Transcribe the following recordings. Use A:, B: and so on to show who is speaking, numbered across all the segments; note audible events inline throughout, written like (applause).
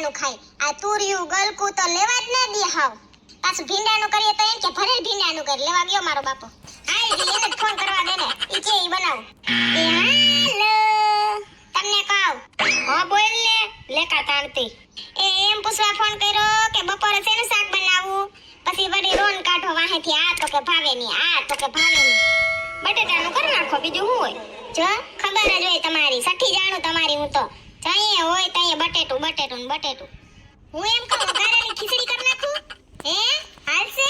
A: ભીંડાનું ખાય આ તુરિયું, ગલકું તો લેવા જ ન દે હાવ. પાછું ભીંડાનું કરીએ તો એમ કે ભરેલ ભીંડાનું કરી. લેવા ગયો મારો બાપો. હાલ જી, એને ફોન કરવા દે ને. ઈ કે ઈ બનાવું. એ તમને કહું હો બોલ ને. લેકા તાણતી. એ એમ પૂછવા ફોન કર્યો કે બપોરે શેનું શાક બનાવું? પછી વળી રોન કાઢો વાહેથી આ તો કે ભાવે નહીં આ તો કે ભાવે નહીં બટેટાનું કરી નાખો, બીજું શું હોય? જો, ખબર જ હોય તમારી. સઠી જાણું તમારી હું તો જઈએ હોય તઈએ બટેટું બટેટું. ને હું એમ કહું વઘારેલી ખીચડી કરી નાખું. હે? હાલશે?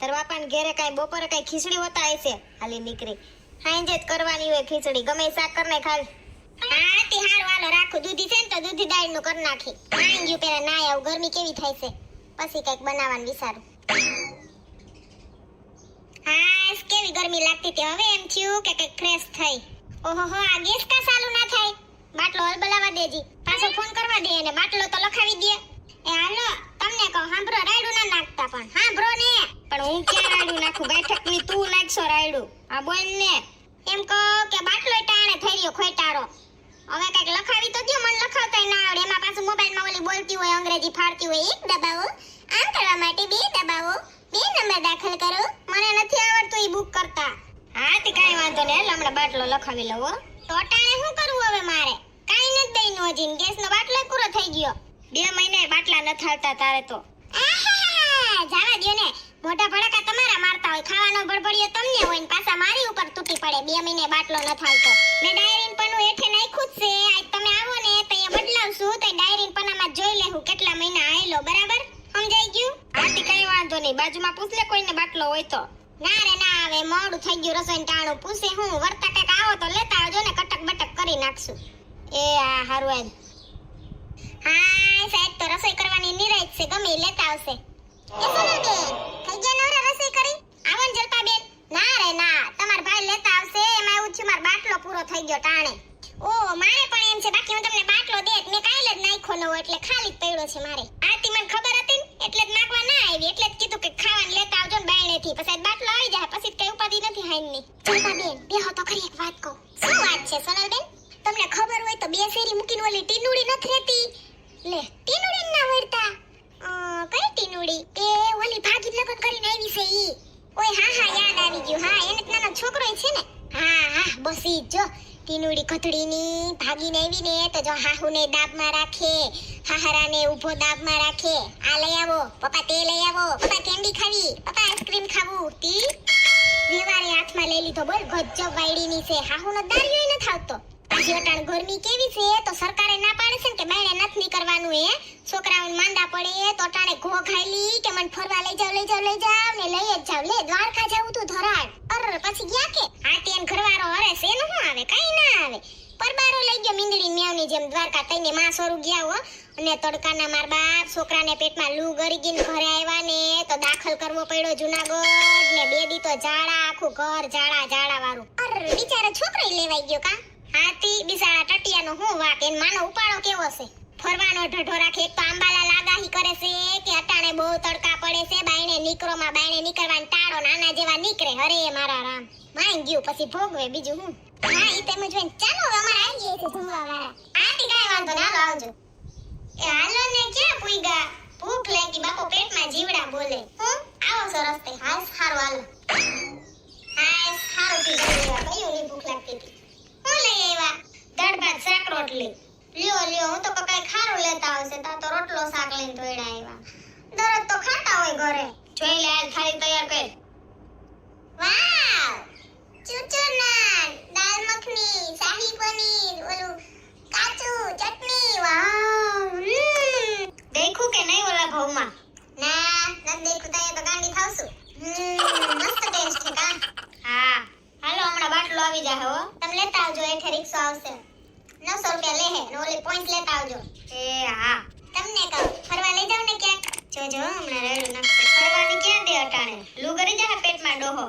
A: તાર બાપાને ઘેરે કાંઈ બપોરે કાંઈ ખીચડી હોતા હશે? હાલી નીકળી. હાંજે જ કરવાની હોય ખીચડી. ગમે શાક ખાલ નાખ હા, તે હારું. હાલો, રાખું. દૂધી છે ને તો દૂધી દાળનું કરી નાખી. માંગ્યું પેલા ના આવું. ગરમી કેવી થાય છે? પછી કંઈક બનાવવાનું વિચારું. હા કેવી ગરમી લાગતી હતી. હવે એમ થયું કે કંઈક ફ્રેશ થઈ. ઓહો આ ગેસ કા ચાલુ ના થાય? બાટલો હલબલાવા દેજી. પાછો ફોન કરવા દે અને બાટલો તો લખાવી દે. એ હાલો, તમને કહું હાંભળો રાયડું ના નાખતા પણ. હાંભળો ને. પણ હું ક્યાં રાયડું નાખું? બેઠકની તું નાખશો રાયડું. આ બોલ ને. એમ કહો કે બાટલો ટાણે થઈ રહ્યો ખોટારો હવે કંઈક લખાવી તો કયો મને લખાવતા ના આવડે. એમાં પાછું મોબાઈલમાં ઓલી બોલતી હોય, અંગ્રેજી ફાડતી હોય, એક દબાવો. આમ કરવા માટે બે દબાવો. બે નંબર દાખલ કરો. મને નથી આવડતું ઈ બુક કરતા. હા તે કાંઈ વાંધો નહીં હમણાં બાટલો લખાવી હો. તો ટાણે શું કરવું હવે મારે? કાંઈ નથી દઈનું હજી. ગેસનો બાટલો પૂરો થઈ ગયો. બે મહિને બાટલા ન હાલતા તારે તો. જાવા દ્યો ને. મોટા ભડકા તમારા મારતા હોય. ખાવાનો ભડભડિયો તમને હોય ને પાછા મારી ઉપર તૂટી પડે. બે મહિને બાટલો ન થાલતો મેં ડાયરીન પનું હેઠે નાખ્યું જ છે. આજ તમે આવો ને, તો એ બદલાવશું. તો ડાયરીન પનામાં જોઈ લેહું કેટલા મહિના આયલો, બરાબર? સમજાઈ ગયું? આથી કઈ વાંધો નહીં. બાજુમાં પૂછ લે કોઈને બાટલો હોય તો. ના રે, ના આવે. મોડું થઈ ગયું રસોઈ ટાણું. પૂછે હું. વર્તા કંઈક આવો તો લેતા આવજો ને. કટક બટક કરી નાખશું. એ આ હારું આજ હા સાહેબ, તો રસોઈ કરવાની નિરાય છે, ગમે લેતા આવશે. એ સોનલબેન થઈ ગયા નવરા રસોઈ કરી? આવો ને જલપાબેન ના રે, ના. તમાર ભાઈ લેતા આવશે, એમાં એવું છે, મારો બાટલો પૂરો થઈ ગયો ટાણે. ઓ, મારે પણ એમ છે, બાકી હું તમને બાટલો દેત, મેં કાલ જ નાખ્યો નવો, એટલે ખાલી જ પડ્યો છે મારે. આતી મને ખબર હતી ને, એટલે જ નાખવા ના આવી, એટલે જ કીધું કે ખાવાનું લેતા આવજો ને બાયણેથી. પછી બાટલો આવી જાય, પછી કઈ ઉપાધિ નથી હાઈની જલપાબેન બેહો તો ખરી એક વાત કહું. શું વાત છે, સોનલબેન? તમને ખબર હોય તો બે શેરી મૂકીને ઓલી ટીનુડી નથી રહેતી. લે, ટીનુડી ના વળતા. કઈ ટીનુડી? તે ઓલી ભાગી લગન કરીને આવી છે ઈ. ઓય, હા હા, યાદ આવી ગયું. હા, એને નાનો છોકરો છે ને. હા હા, બસ ઈ જો ટીનુડી કથડીની ભાગીને આવી ને તો જો હાહુને દાબમાં રાખે, હાહરાને ઊભો દાબમાં રાખે. આ લઈ આવો, પપ્પા તે લઈ આવો. પપ્પા કેન્ડી ખાવી, પપ્પા આઈસ્ક્રીમ ખાવું. તી વ્યવહારે હાથમાં લઈ લીધો. બોલ ગજબ વાયડીની છે. હાહુનો દારિયો ન થાવતો અટાણ ગરમી કેવી છે, તો સરકારે ના પાડે છે ને કે બાયણે નથી નીકળવાનું એ. છોકરાઓને માંદા પડે તો અટાણે ઘો ખાઈલી કે મને ફરવા લઈ જાવ લઈ જાવ લઈ જાવ ને લઈ જ જાવ. લે, દ્વારકા જાવું તું ધરાડ અર પછી ગયા કે? આ તેન ઘરવાળો હરે છે, એનું શું આવે? કઈ ના આવે. પરબારો લઈ ગયો મીંદડી મેવની જેમ દ્વારકા તઈને માં સોરું ગયા હો. અને તડકાના માર બાપ છોકરાને પેટમાં લૂ ગરી ગઈને ઘરે આવ્યા ને, તો દાખલ કરવો પડ્યો જુનાગઢ ને બે દી તો ઝાડા, આખું ઘર ઝાડા ઝાડા વાળું. અર બિચારો છોકરો લેવાઈ ગયો કા? હાથી બિસાડા ટટિયાનો હું વાત એન માનો ઉપાડો કેવો છે? ફરવાનો ઢઢો રાખે તો આંબાલા લાગાહી કરે છે કે અટાણે બહુ તડકા પડે છે, બાયણે નીકળોમાં બાયણે નીકળવાનું ટાળો નાના જેવા નીકળે. અરે, મારા રામ. માંગ ગયું પછી ભોગવે બીજું હું? હા, ઈ તમે જ ચાલો અમારે આવી ગઈ છે જમવા વાળા. આટી કાઈ વાંધો ના આવજો. એ હાલો ને, ક્યાં પૂઈગા ભૂખ લાગી, બાપો પેટમાં જીવડા બોલે. હું? આવો છો રસ્તે. હાલ સારું હાલો. હાય સારું થી જમી કયું ની ભૂખ લાગતી હતી? લ્યો લ્યો, હું તો કઈ ખારું લેતા આવશે તા તો રોટલો શાક લઈને તોડ્યા આવ્યા દરરોજ તો ખાતા હોય ઘરે. જોઈ લે થાળી તૈયાર કર. વાવ! ચૂચુનાન દાલ મખની, શાહી પનીર ઓલું કાચું ચટણી વાવ હમ. દેખું કે નહીં ઓલા ભાવમાં ના નથી દેખું તો અહીંયા તો ગાંડી થાવશું હમ, મસ્ત ટેસ્ટ છે કા હા હાલો હમણાં બાટલો આવી જાય હો તમે લેતા આવજો એઠે રિક્ષો આવશે નવસો રૂપિયા લે હે ને ઓલી પોઈન્ટ લેતા આવજો. એ હા. તમને કહું ફરવા લઈ જાવ ને ક્યાંક? જોજો હમણાં રહેલું નાખશે ફરવાની ક્યાં દે અટાણે? લૂ કરી જાય પેટમાં ડોહો.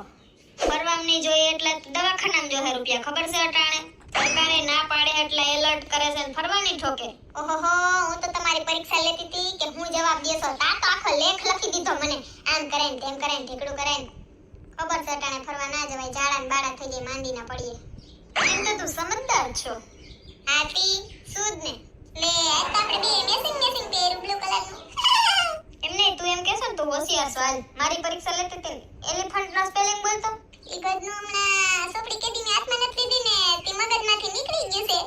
A: ફરવાનું નહીં જોઈએ એટલે દવાખાનામાં જોહે રૂપિયા ખબર છે અટાણે? સરકારે ના પાડે એટલે એલર્ટ કરે છે ફરવાની ઠોકે. ઓહો હું તો તમારી પરીક્ષા લેતી હતી કે હું જવાબ દેશો. તા તો આખો લેખ લખી દીધો મને. આમ કરે ને તેમ કરે ને ઠીકડું કરે ને ખબર છે અટાણે ફરવા ના જવાય ઝાડા ને બાડા થઈ જાય માંદી ના પડીએ. એમ તો તું સમજદાર છો. આતી સુદ ને લે આજ તો આપણે બે મેસિંગ મેસિંગ પહેર્યું બ્લુ કલરનું
B: એમ નહીં તું એમ કહેશો ને તું હોશિયાર છો હાલ. મારી પરીક્ષા લેતી હતી એલિફન્ટ નો સ્પેલિંગ બોલતો
A: ઈ ગધનું હમણાં સોપડી કેદી મેં હાથમાં નથી લીધી ને તે મગજમાંથી નીકળી ગયું છે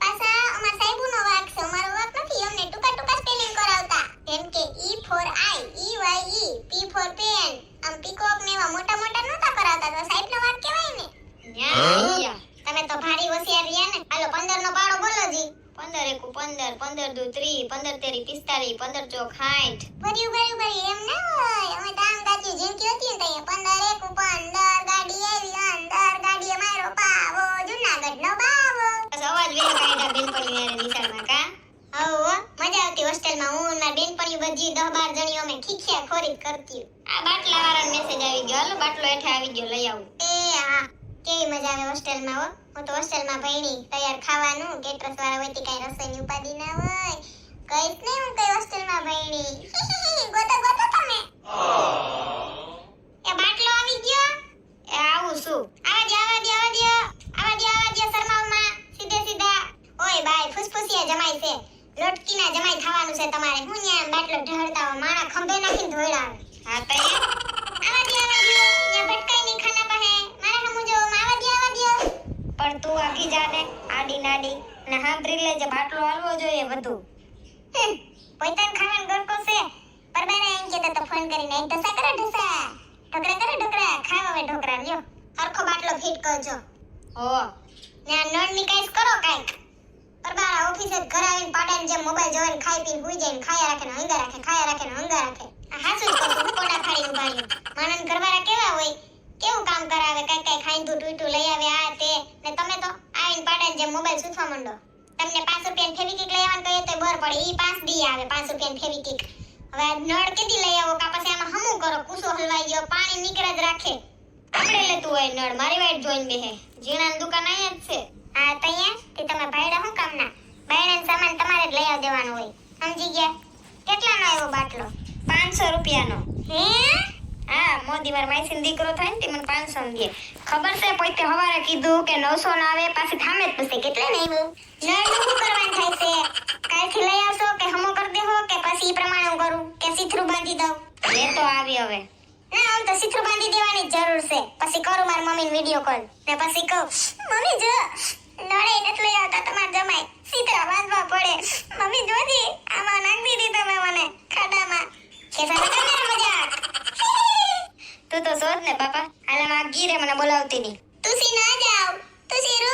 A: પાછા અમાર સાહેબુનો વાંક છે અમારો વાંક નથી અમને ટૂંકા ટૂંકા સ્પેલિંગ કરાવતા જેમ કે E for eye E Y E P for pen આમ પીકોક ને એવા મોટા મોટા નહોતા કરાવતા તો સાહેબનો વાંક કહેવાય ને
B: ન્યા અહીંયા.
A: તમે તો ભારી હોશિયાર રહ્યા ને હાલો 15 નો પાડો બોલો જી
B: પંદર એકુ પંદર પંદર દુ ત્રી પંદર તેરી પિસ્તાલીસ પંદર સાઠ
A: ભર્યું ભર્યું ભર્યું એમ ના હોય અમે તામ ગાજી જિંદગી હતી ને તઈ 15 એક પંદર ગાડી આવી અંદર ગાડી મારો પાવો જુનાગઢ નો બાવો
B: બસ અવાજ વેરી કાઢ્યા બેનપણી નિશાળમાં કા
A: હવ મજા આવતી હોસ્ટેલમાં હું ને બેન પડી બધી દહ બાર જણીઓ અમે ખીખ્યા ખોરી કરતી.
B: આ બાટલા વાળા મેસેજ આવી ગયો હાલો બાટલો એઠે આવી ગયો લઈ આવું.
A: એ હા. કેવી મજા આવે હોસ્ટેલમાં હો? હું તો હોસ્ટેલમાં ભણી તૈયાર ખાવાનું કેટરસ વાળા હોય તે કઈ રસોઈની ઉપાધિ ના હોય. કઈશ નહીં હું કઈ હોસ્ટેલમાં ભણી. (laughs) ગોતો ગોતો તમે. એ બાટલો આવી ગયો.
B: એ આવું શું
A: આવા દે આવા દે આવા દે આવા દે આવા દે શરમાવમાં. સીધે સીધા. ઓય બાય ફુસફુસિયા જમાઈ છે. લોટકીના જમાઈ થવાનું છે તમારે. હું ન્યા બાટલો ઢળતા હો માણા ખંભે નાખીને
B: હા તઈ
A: આવા દે આવા દે ન્યા ભટકાઈ ની ખાના પાસે. મારા હમુ જો આવા દે આવા દે
B: પણ તું આખી જાને આડી નાડી ને સાંભળી લેજે બાટલો હાલવો જોઈએ વધુ.
A: પોતાન ખાવાનું ગરકો છે. પરબારા એમ કેતા તો ફોન કરીને એક ઢોસા કરો ઢોસા? ઢોકરા કરે ઢોકરા? ખાવ હવે ઢોકરા લ્યો. હરખો બાટલો ફિટ કરજો.
B: હો.
A: ત્યાં નળની કરો કાંઈક. પરબારા ઓફિસે ઘર આવીને પાડાની જેમ મોબાઈલ જોઈને ખાઈ પીને હુઈ જાય ખાયા રાખે ને હંગા રાખે ખાયા રાખે ને હંગા રાખે. આ હાચું જ કહું કોડા ખાડી ઊભા રહ્યું માણસ ઘરવાળા કેવા હોય કેવું કામ કરાવે કઈ કઈ ખાઈ તું ટૂટું લઈ આવે આ તે. ને તમે તો આવીને પાડાની જેમ મોબાઈલ સૂચવા માંડો. તમને પાંચ રૂપિયા ફેવિકિક લઈ આવવાનું કહીએ તો બર પડે. ઈ પાંચ દી આવે, પાંચ રૂપિયા ફેવિકિક હવે આ નળ કેદી લઈ આવો કા પછી આમાં હમું કરો? કુસો હલવાઈ ગયો, પાણી નીકળે જ રાખે.
B: આપણે લેતું હોય નળ, મારી વાઈટ જોઈન બેહે. જીણાની દુકાન અહીંયા જ છે.
A: હા તૈયાર તે તમે ભાઈડા શું કામના? ભાઈડાનો સામાન તમારે જ લઈ આવ દેવાનો હોય. સમજી ગયા? કેટલાનો આવ્યો બાટલો?
B: પાંચસો રૂપિયાનો.
A: હે?
B: હા મોદી મારા માઈસીનો દીકરો થાય ને તે મને પાંચસો દે. ખબર છે પોતે હવારે કીધું કે નવસો ના આવે પાછી થામે જ પૂછે
A: કેટલે ને આવ્યું શું કરવાનું થાય છે. કાલથી લઈ આવશો કે હમો કરી દેહો કે પછી ઈ પ્રમાણે હું કરું કે સીથરું બાંધી દઉં.
B: એ તો આવી હવે.
A: ના આમ તો સીથરું બાંધી દેવાની જરૂર છે. પછી કરું મારી મમ્મીને વીડિયો કોલ ને પછી કહું મમ્મી જો નળે નથી લઈ આવતા તમારે જમાય. સીતરા બાંધવા પડે. મમ્મી જોજી આમાં નાખી દીધી તમે મને ખાડામાં. કે સાથે મજાક
B: તું તો શોધ ને પાપા હાલમાં ગીરે મને બોલાવતી નહીં તુસી ના જાવ.
A: તુસી રૂ